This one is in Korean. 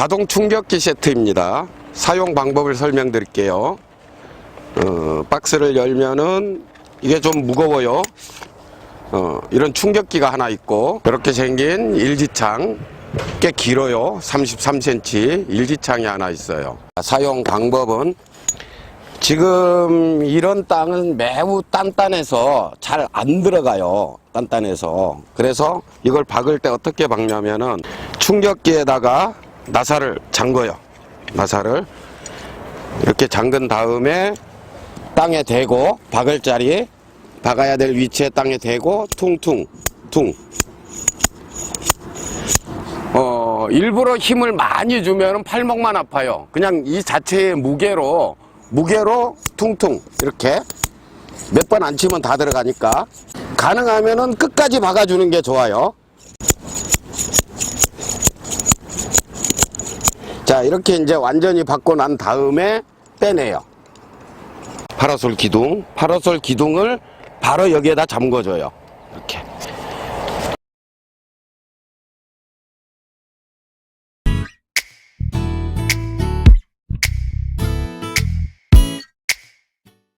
자동 충격기 세트입니다. 사용 방법을 설명드릴게요. 어, 박스를 열면은 이게 좀 무거워요. 어, 이런 충격기가 하나 있고 이렇게 생긴 일지창 꽤 길어요. 33cm 일지창이 하나 있어요. 사용 방법은 지금 이런 땅은 매우 단단해서 잘 안 들어가요. 단단해서. 그래서 이걸 박을 때 어떻게 박냐면은 충격기에다가 나사를 잠궈요. 나사를 이렇게 잠근 다음에 땅에 대고 박을 자리 박아야 될 위치에 땅에 대고 퉁퉁 퉁. 어, 일부러 힘을 많이 주면 팔목만 아파요. 그냥 이 자체의 무게로, 무게로 퉁퉁, 이렇게. 몇 번 안 치면 다 들어가니까. 가능하면은 끝까지 박아주는 게 좋아요. 자, 이렇게 이제 완전히 박고 난 다음에 빼내요. 파라솔 기둥, 파라솔 기둥을 바로 여기에다 잠궈줘요. 이렇게.